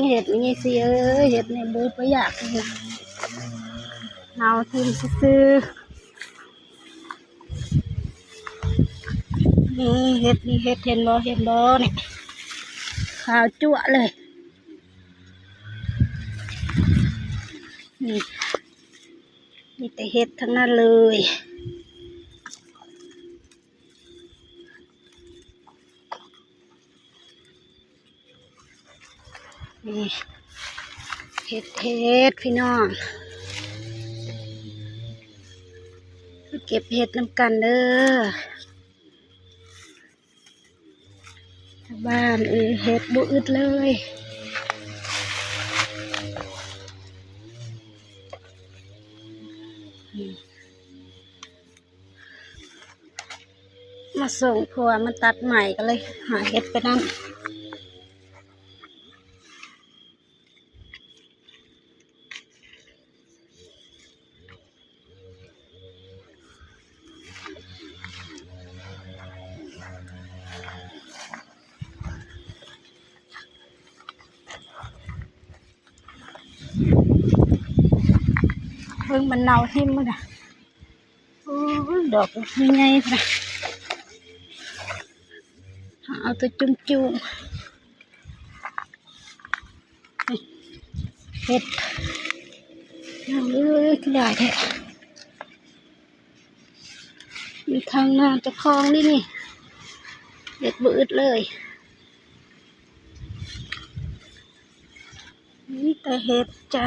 งเห็ดนี่สิเอ้ยเห็ดในบูประหยัดเลยเอาทิมซื้อนี่เห็ดนี่เห็ดเห็นบ่เห็นบ่เนี่ยขาวจั่วเลยนี่มีแต่เห็ดทั้งนั้นเลย นี่เห็ดเห็ดพี่น้องเก็บเห็ดน้ำกันเด้อบ้านเออเห็ดบุอึดเลยมาส่งผัวมันตัดใหม่ก็เลย หาเห็ดไปนั่น พิ่งมันเน่าทิ่มมันอะโอ้ยดอกยังไงนะเอาตัวจุ่มจุ่มเห็ดเอาเลยก็ได้แท้มีทางน้าจะคลองนี่นี่เด็ดบืดเลยนี่แต่เห็ดจ้า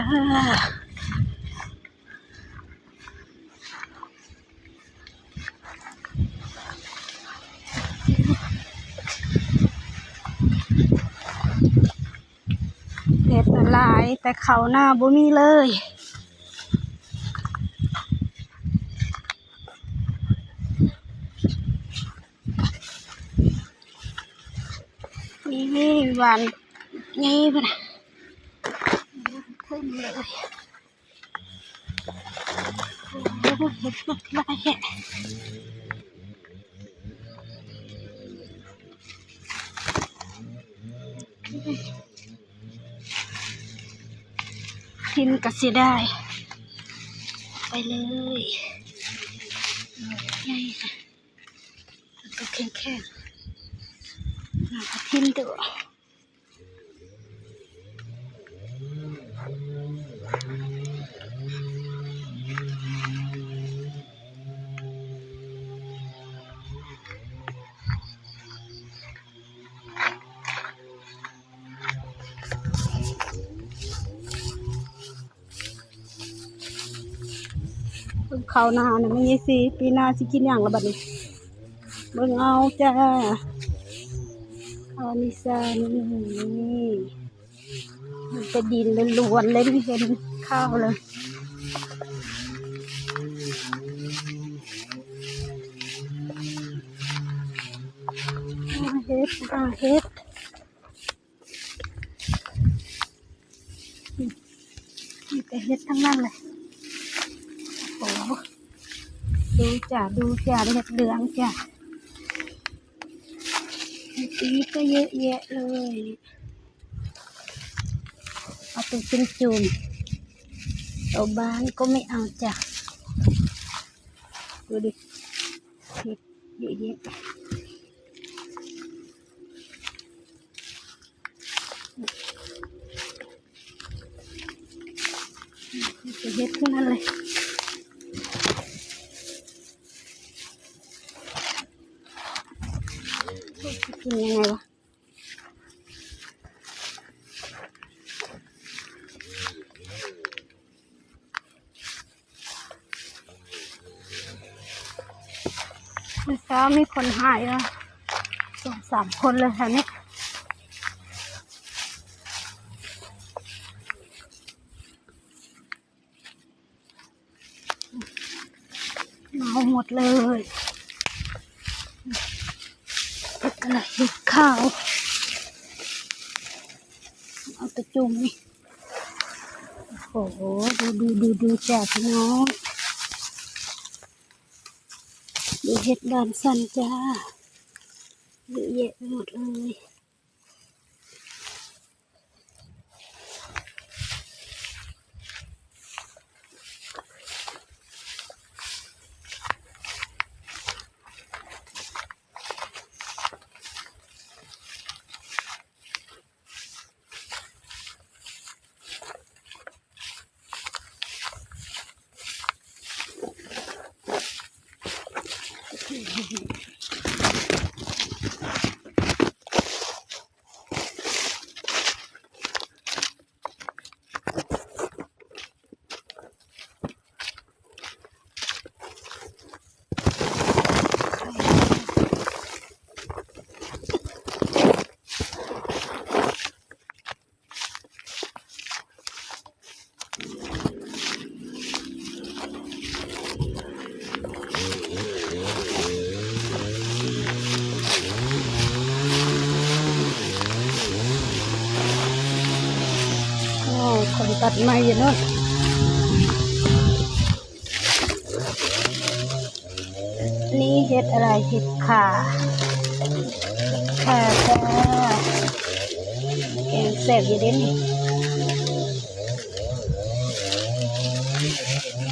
เห็ดละลายแต่เขาหน้าบ่มีเลยนี่นี่วานนี่ปะนะขึ้นเลยโอ้โหเห็ดละลาย ชิ้นก็สิได้ ไปเลยใหญ่ค่ะแล้วก็แข็งแข็งๆแล้วก็ทิมตัวเข้าวนาเนี่ยมันยี่สิปีหน้าสิกินอย่างละบัดนี้เบิ่งเอาจ้าข้าวนิสานี่มันจะดินล้วนเลยไม่เห็นข้าวเลยเฮ็ดอาเฮ็ดมีแต่เฮ็ดทั้งนั้นเลย โอ้โหดูจ้ะดูจ้ะเห็ดเหลืองจ้ะสีก็เยอะแยะเลย เอาตัวจุ่มจุ่มๆตัวบานก็ไม่เอาจ้ะ ดูดิเห็ดเยอะแยะมีแต่เห็ดทั้งนั้นเลย กินยังไงวะเมื่อเช้ามีคนหายแล้วสองสามคนเลยค่ะนี่เมาหมดเลย เห็ดอะไรเห็ดข้าว เอาตะจุ่มนี่โอ้โห ดูดูดูดูแจกน้อง ดูเห็ดดานสันจ้าเยอะแยะหมดเลย คนตัดม้อยู่นู่นนี่เห็ดอะไรเห็ดขาขาจ้าแกงแสบอยู่ดินี่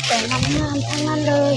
แต่งามๆทั้งนั้นเลย